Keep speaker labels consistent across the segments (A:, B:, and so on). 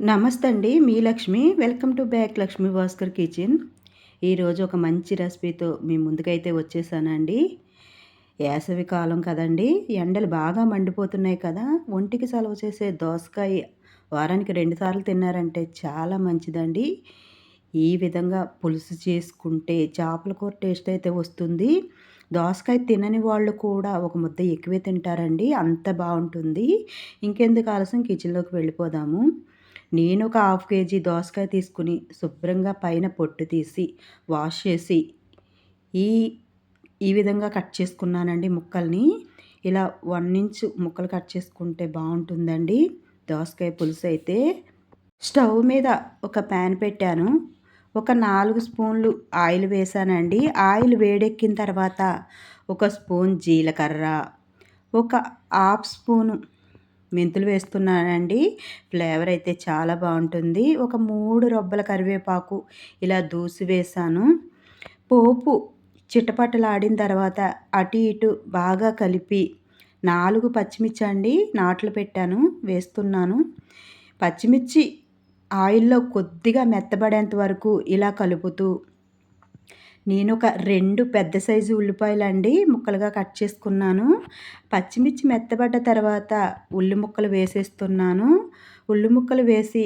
A: నమస్తే అండి మీ Lakshmi. Welcome to back Lakshmi Bhaskar kitchen. ఈరోజు ఒక మంచి రెసిపీతో మీ ముందుకైతే వచ్చేసానండి. వేసవి కాలం కదండి ఎండలు బాగా మండిపోతున్నాయి కదా. ఒంటికి సెలవు చేసే దోసకాయ వారానికి రెండుసార్లు తిన్నారంటే చాలా మంచిదండి. ఈ విధంగా పులుసు చేసుకుంటే చేపల కూర టేస్ట్ అయితే వస్తుంది. దోసకాయ తినని వాళ్ళు కూడా ఒక ముద్ద ఎక్కువే తింటారండి. అంత బాగుంటుంది. ఇంకెందుకు ఆలస్యం? కిచెన్లోకి వెళ్ళిపోదాము. నేను ఒక హాఫ్ కేజీ దోసకాయ తీసుకుని శుభ్రంగా పైన పొట్టు తీసి వాష్ చేసి ఈ ఈ విధంగా కట్ చేసుకున్నానండి ముక్కల్ని. ఇలా వన్ ఇంచ్ ముక్కలు కట్ చేసుకుంటే బాగుంటుందండి దోసకాయ పులుసు అయితే. స్టవ్ మీద ఒక ప్యాన్ పెట్టాను. ఒక నాలుగు స్పూన్లు ఆయిల్ వేసానండి. ఆయిల్ వేడెక్కిన తర్వాత ఒక స్పూన్ జీలకర్ర ఒక హాఫ్ స్పూను మెంతులు వేస్తున్నానండి. ఫ్లేవర్ అయితే చాలా బాగుంటుంది. ఒక మూడు రొబ్బల కరివేపాకు ఇలా దూసి వేసాను. పోపు చిట్టపట్టలాడిన తర్వాత అటు ఇటు బాగా కలిపి నాలుగు పచ్చిమిర్చి అండి నాట్లు పెట్టాను వేస్తున్నాను. పచ్చిమిర్చి ఆయిల్లో కొద్దిగా మెత్తబడేంత వరకు ఇలా కలుపుతూ నేను ఒక రెండు పెద్ద సైజు ఉల్లిపాయలు అండి ముక్కలుగా కట్ చేసుకున్నాను. పచ్చిమిర్చి మెత్తబడ్డ తర్వాత ఉల్లి ముక్కలు వేసేస్తున్నాను. ఉల్లి ముక్కలు వేసి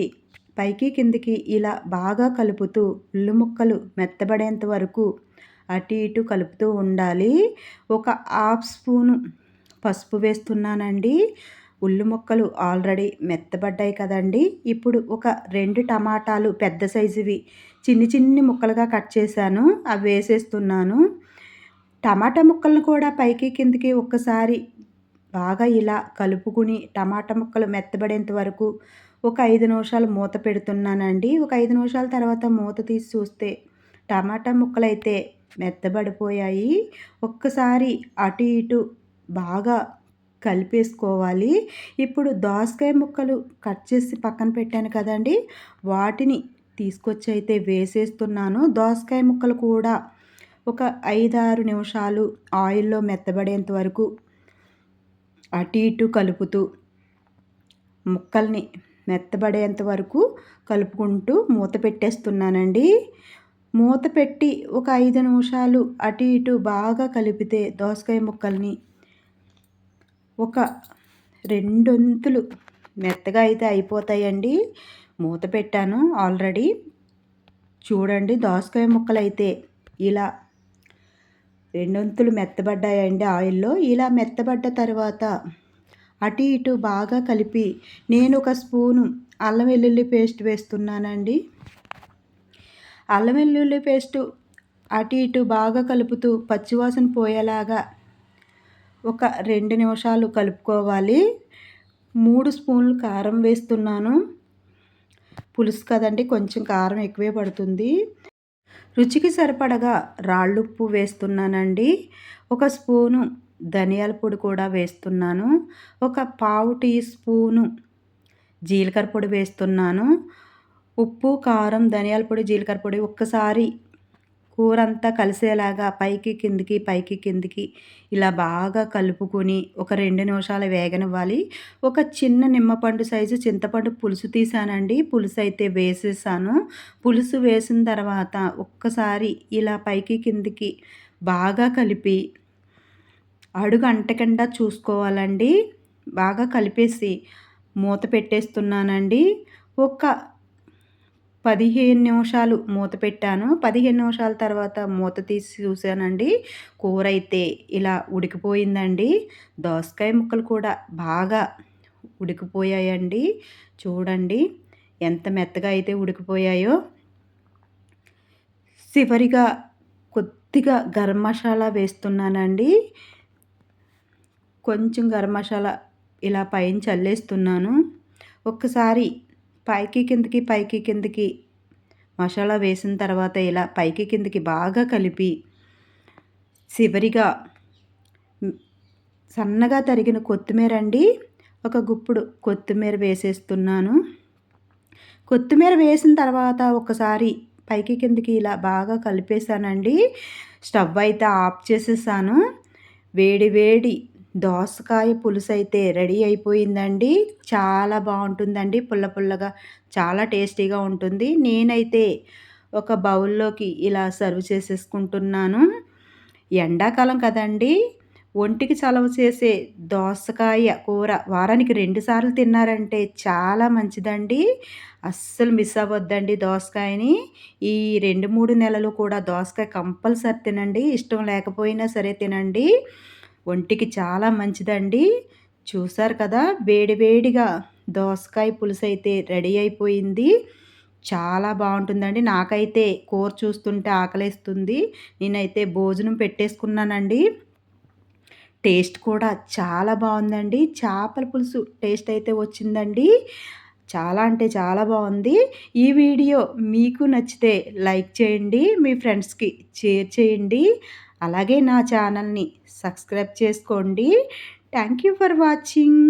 A: పైకి కిందికి ఇలా బాగా కలుపుతూ ఉల్లి ముక్కలు మెత్తబడేంత వరకు అటు ఇటు కలుపుతూ ఉండాలి. ఒక హాఫ్ స్పూను పసుపు వేస్తున్నానండి. ఉల్లి ముక్కలు ఆల్రెడీ మెత్తబడ్డాయి కదండి. ఇప్పుడు ఒక రెండు టమాటాలు పెద్ద సైజువి చిన్ని చిన్ని ముక్కలుగా కట్ చేశాను. అవి వేసేస్తున్నాను. టమాటా ముక్కలను కూడా పైకి కిందికి ఒక్కసారి బాగా ఇలా కలుపుకుని టమాటా ముక్కలు మెత్తబడేంత వరకు ఒక ఐదు నిమిషాలు మూత పెడుతున్నానండి. ఒక ఐదు నిమిషాల తర్వాత మూత తీసి చూస్తే టమాటా ముక్కలు అయితే మెత్తబడిపోయాయి. ఒక్కసారి అటు ఇటు బాగా కలిపేసుకోవాలి. ఇప్పుడు దోసకాయ ముక్కలు కట్ చేసి పక్కన పెట్టాను కదండి. వాటిని తీసుకొచ్చి అయితే వేసేస్తున్నాను. దోసకాయ ముక్కలు కూడా ఒక ఐదారు నిమిషాలు ఆయిల్లో మెత్తబడేంత వరకు అటు ఇటు కలుపుతూ ముక్కల్ని మెత్తబడేంత వరకు కలుపుకుంటూ మూత పెట్టేస్తున్నానండి. మూత పెట్టి ఒక ఐదు నిమిషాలు అటు ఇటు బాగా కలిపితే దోసకాయ ముక్కల్ని ఒక రెండొంతులు మెత్తగా అయితే అయిపోతాయండి. మూత పెట్టాను ఆల్రెడీ. చూడండి దోసకాయ ముక్కలు అయితే ఇలా రెండొంతులు మెత్తబడ్డాయండి ఆయిల్లో. ఇలా మెత్తబడ్డ తర్వాత అటు ఇటు బాగా కలిపి నేను ఒక స్పూను అల్లం వెల్లుల్లి పేస్ట్ వేస్తున్నానండి. అల్లం వెల్లుల్లి పేస్టు అటు ఇటు బాగా కలుపుతూ పచ్చివాసన పోయేలాగా ఒక రెండు నిమిషాలు కలుపుకోవాలి. మూడు స్పూన్లు కారం వేస్తున్నాను. పులుసు కదండి కొంచెం కారం ఎక్కువే పడుతుంది. రుచికి సరిపడగా రాళ్ళుప్పు వేస్తున్నానండి. ఒక స్పూను ధనియాల పొడి కూడా వేస్తున్నాను. ఒక పావు టీ స్పూను జీలకర్ర పొడి వేస్తున్నాను. ఉప్పు కారం ధనియాల పొడి జీలకర్ర పొడి ఒక్కసారి కూర అంతా కలిసేలాగా పైకి కిందికి పైకి కిందికి ఇలా బాగా కలుపుకొని ఒక రెండు నిమిషాలు వేగనివ్వాలి. ఒక చిన్న నిమ్మపండు సైజు చింతపండు పులుసు తీసానండి. పులుసు అయితే వేసేసాను. పులుసు వేసిన తర్వాత ఒక్కసారి ఇలా పైకి కిందికి బాగా కలిపి అడుగు అంటకుండా చూసుకోవాలండి. బాగా కలిపేసి మూత పెట్టేస్తున్నానండి. ఒక పదిహేను నిమిషాలు మూత పెట్టాను. పదిహేను నిమిషాల తర్వాత మూత తీసి చూశానండి. కూర అయితే ఇలా ఉడికిపోయిందండి. దోసకాయ ముక్కలు కూడా బాగా ఉడికిపోయాయండి. చూడండి ఎంత మెత్తగా అయితే ఉడికిపోయాయో. చివరిగా కొద్దిగా గరం మసాలా వేస్తున్నానండి. కొంచెం గరం మసాలా ఇలా పైన చల్లేస్తున్నాను. ఒక్కసారి పైకి కిందకి పైకి కిందకి. మసాలా వేసిన తర్వాత ఇలా పైకి కిందకి బాగా కలిపి చివరిగా సన్నగా తరిగిన కొత్తిమీర అండి. ఒక గుప్పుడు కొత్తిమీర వేసేస్తున్నాను. కొత్తిమీర వేసిన తర్వాత ఒకసారి పైకి కిందకి ఇలా బాగా కలిపేసానండి స్టవ్ అయితే ఆఫ్ చేసేసాను. వేడి వేడి దోసకాయ పులుసు అయితే రెడీ అయిపోయిందండి. చాలా బాగుంటుందండి. పుల్ల పుల్లగా చాలా టేస్టీగా ఉంటుంది. నేనైతే ఒక బౌల్లోకి ఇలా సర్వ్ చేసేసుకుంటున్నాను. ఎండాకాలం కదండి. ఒంటికి చలవ చేసే దోసకాయ కూర వారానికి రెండుసార్లు తిన్నారంటే చాలా మంచిదండి. అస్సలు మిస్ అవ్వద్దండి దోసకాయని. ఈ రెండు మూడు నెలలు కూడా దోసకాయ కంపల్సరీ తినండి. ఇష్టం లేకపోయినా సరే తినండి. ఒంటికి చాలా మంచిదండి. చూసారు కదా వేడివేడిగా దోసకాయ పులుసు అయితే రెడీ అయిపోయింది. చాలా బాగుంటుందండి. నాకైతే కూర చూస్తుంటే ఆకలేస్తుంది. నేనైతే భోజనం పెట్టేసుకున్నానండి. టేస్ట్ కూడా చాలా బాగుందండి. చేపల పులుసు టేస్ట్ అయితే వచ్చిందండి. చాలా అంటే చాలా బాగుంది. ఈ వీడియో మీకు నచ్చితే లైక్ చేయండి. మీ ఫ్రెండ్స్కి షేర్ చేయండి. అలాగే నా ఛానల్ని సబ్స్క్రైబ్ చేసుకోండి. Thank you for watching.